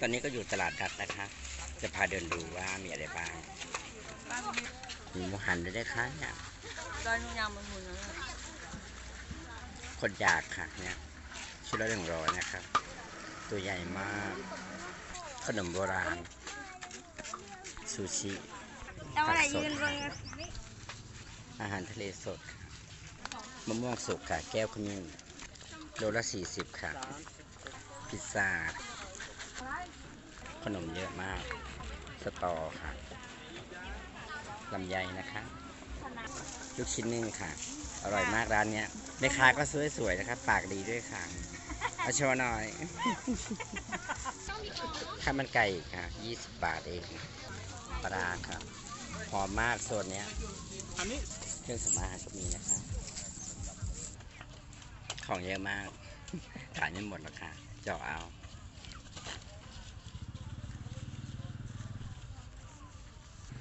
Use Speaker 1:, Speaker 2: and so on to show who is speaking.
Speaker 1: ตอนนี้ก็อยู่ตลาดนัดนะคะ จะพาเดินดูว่ามีอะไรบ้าง
Speaker 2: มี
Speaker 1: หมูหันด้วยนะคะเนี่ย
Speaker 2: ดอยนูยางมันหุ่นแล้ว
Speaker 1: คนอยากค่ะเนี่ยชุดละหนึ่งร้อยนะครับ ตัวใหญ่มาก ขนมโบราณ ซูชิ
Speaker 3: แล้วอะไรยืนบน
Speaker 1: อาหารทะเลสดมะม่วงสุกค่ะ แก้วขมิ้นโลละสี่สิบค่ะ พิซซ่า ขนมเยอะมาก สตอค่ะลำไยนะคะ ลูกชิ้นนึ่งค่ะ อร่อยมากร้านเนี้ยแม่ค้าก็สวยๆนะครับ ปากดีด้วยค่ะมาโชว์หน่อย ข้าวมันไก่ค่ะ 20 บาทเอง ปลาคร้าค่ะหอมมากโซนเนี้ย
Speaker 4: อันนี้
Speaker 1: เครื่องสำอางก็มีนะคะ ของเยอะมากขายไม่หมดหรอกค่ะเจาะเอา